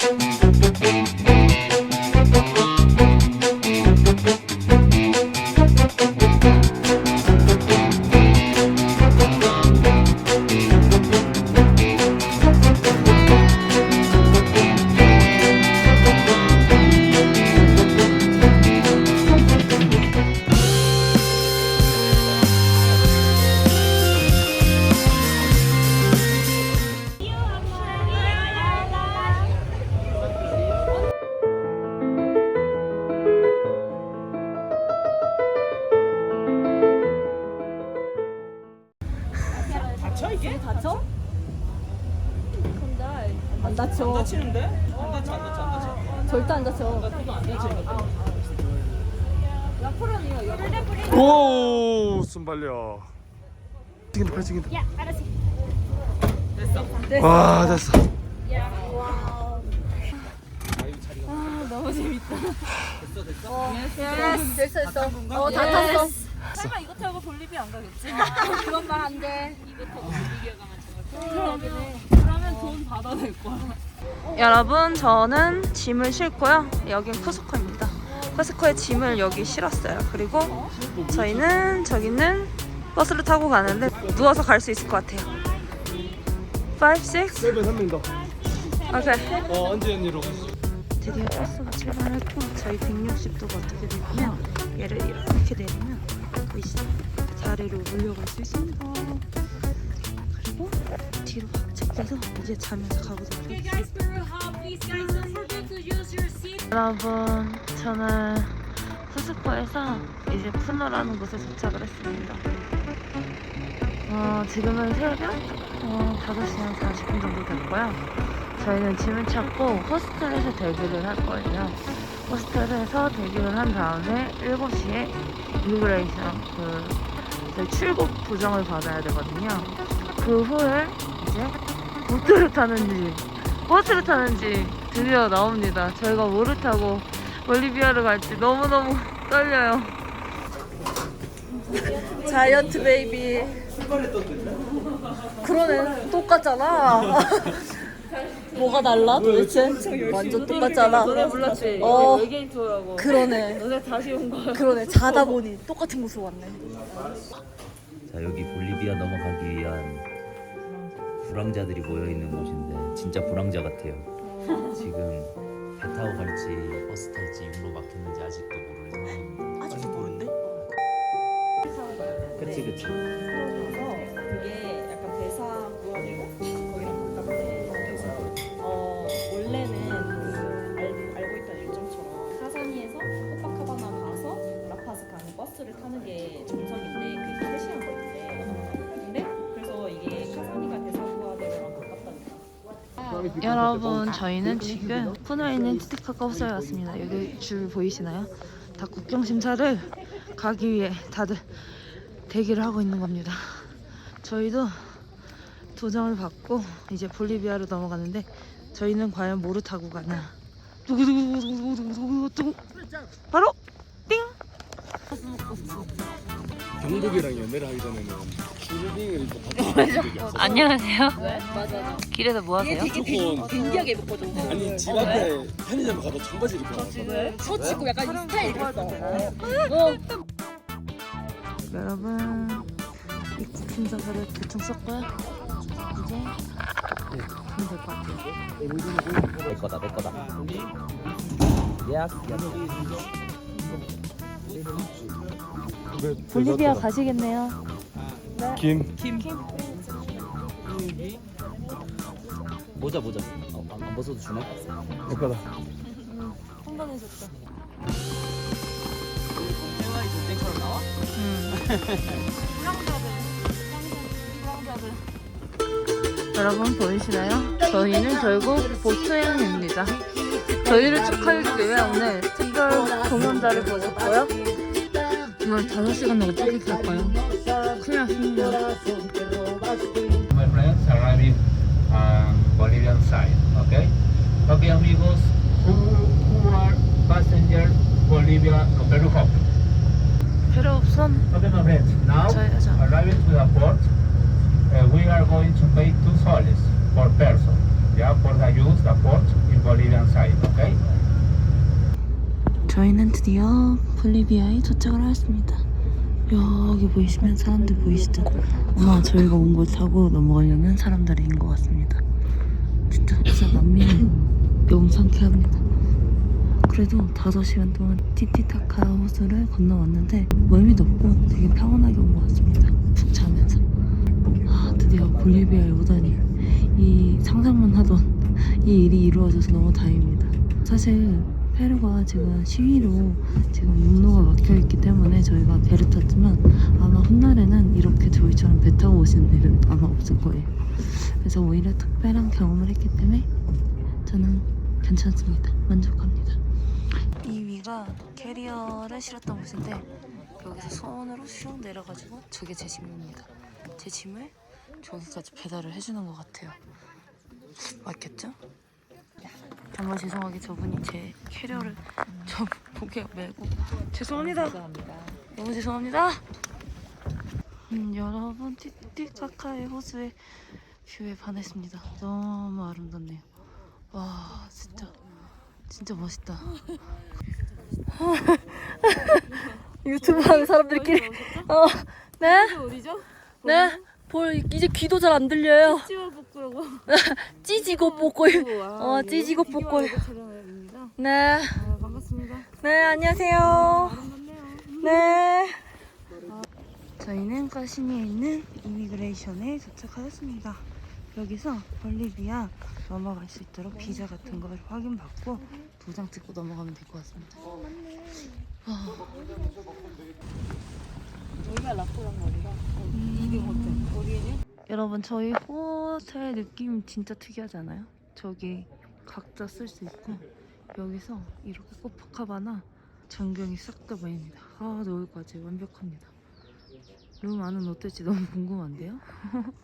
다 다치는데? 안 다쳐 안 다쳐 안 다쳐. 절대 안 다쳐. 안. 오 순발력 찍긴다 팔 찍긴다 됐어. 와 됐어 아 너무 재밌다. 됐어 됐어. 예스. 됐어 됐어. 어 다 탔어. 설마 이거 타고 볼리비아 안 가겠지? 그런 말 안 돼. 이거 타고 볼리비아 가면 정말 그러면 돈 받아낼 거야. 여러분 저는 짐을 싣고요. 여긴 쿠스코입니다. 쿠스코에 짐을 여기 실었어요. 그리고 저희는 저기 있는 버스를 타고 가는데 누워서 갈 수 있을 것 같아요. 5, 6? 세븐 한명 더 오케이. 어 언제 언니로 드디어 버스가 출발했고 저희 160도가 어떻게 되냐면 얘를 이렇게 내리면 보이시죠? 자리로 올려갈 수 있습니다. 그리고 뒤로 확 빼서 이제 자면서 가보도록 하겠습니다. 여러분 저는 수스코에서 이제 푸노라는 곳에 도착을 했습니다. 어, 지금은 새벽 어, 5시 한 40분 정도 됐고요. 저희는 짐을 찾고 호스텔에서 대기를 할 거예요. 호스텔에서 대기를 한 다음에 7시에 이미그레이션 그 저희 출국 부정을 받아야 되거든요. 그 후에 이제 보트를 타는지 버스를 타는지 드디어 나옵니다. 저희가 뭐를 타고 볼리비아를 갈지 너무너무 떨려요. 자이언트 베이비. 그러네. 똑같잖아. 뭐가 달라 도대체? 완전 똑같잖아. 노래 불렀지? 어. 외계인 투어라고. 그러네. 너네 다시 온 거야. 그러네. 자다 보니 똑같은 곳으로 왔네. 자 여기 볼리비아 넘어가기 위한 불황자들이 모여 있는 곳인데 진짜 불황자 같아요. 지금 배 타고 갈지 버스 탈지 육로 막혔는지 아직도 모르는 상황입니다. 아직 모른데? 그치 그치. 그래서 그게 약간 배사 구역이고 여러분 저희는 지금 푸노에 있는 티티카카 호수에 왔습니다. 여기 줄 보이시나요? 다 국경 심사를 가기 위해 다들 대기를 하고 있는 겁니다. 저희도 도장을 받고 이제 볼리비아로 넘어가는데 저희는 과연 뭐를 타고 가나? 바로 띵! 경복이랑 연애를 하기 전에는 슈링을 입고 안녕하세요. 길에서 뭐 하세요? 무조건 빈디하게 입거든. 아니 집 앞에 편의점 가도 청바지 입고 나왔거든 셔츠 입고 약간 이 스타일 있어. 여러분 입국 심사서를 대충 썼고요. 이제 가면 될것 같아요. 내 거다 내 거다. 예스 볼리비아 가시겠네요. 김 모자 모자. 어, 안, 안 벗어도 주네. 내 거다 판단해줬다. 생활이 전쟁처럼 나와? 여러분 보이시나요? 저희는 결국 보트행입니다. 저희를 축하해주기 위해 오늘 특별 공연자를 모셨고요. 정말 5시간 어떻게 갈까요? 큰일 났습니다. my friends arriving on Bolivian side. Okay, okay, amigos, who, who are passenger Bolivia no Peru hop. 배로 없선 Okay, my friends, now 저희죠. arriving to the port, uh, we are going to pay two soles per person. yeah, for the use the port 저희는 드디어 볼리비아에 도착을 하였습니다. 여기 보이시면 사람들 보이시죠? 아마 저희가 온 곳 타고 넘어가려는 사람들인 것 같습니다. 진짜 진짜 남미는 명상케합니다. 그래도 5시간 동안 티티타카 호수를 건너왔는데 멀미도 없고 되게 평온하게 온 것 같습니다. 푹 자면서. 아, 드디어 볼리비아에 오다니. 이 상상만 하던 이 일이 이루어져서 너무 다행입니다. 사실 페루가 지금 시위로 지금 육로가 막혀 있기 때문에 저희가 배를 탔지만 아마 훗날에는 이렇게 저희처럼 배 타고 오시는 일은 아마 없을 거예요. 그래서 오히려 특별한 경험을 했기 때문에 저는 괜찮습니다. 만족합니다. 이 위가 캐리어를 실었던 곳인데 여기서 손으로 슉 내려가지고 저게 제 짐입니다. 제 짐을 저기까지 배달을 해주는 것 같아요. 맞겠죠? 정말 죄송하게 저분이 제 캐리어를 저 목에 메고 죄송합니다. 너무 죄송합니다. 음, 여러분 틱틱카카의 호수의 뷰에 반했습니다. 너무 아름답네요. 와 진짜 진짜 멋있다. 유튜브 하는 사람들끼리 어, 네? 어디죠? 네? 볼 이제 귀도 잘 안 들려요. 찌지고 볶고 어 찌지고 촬영입니다. 네. 아, 반갑습니다. 네, 안녕하세요. 네. 저희는 까시니에 있는 이미그레이션에 도착하였습니다. 여기서 볼리비아 넘어갈 수 있도록 비자 같은 걸 확인받고 도장 찍고 넘어가면 될 것 같습니다. 어디냐? 여러분 저희 호텔 느낌 진짜 특이하지 않아요? 저기 각자 쓸 수 있고 여기서 이렇게 코파카바나 전경이 싹 다 보입니다. 아 여기까지 완벽합니다. 룸 안은 어떨지 너무 궁금한데요?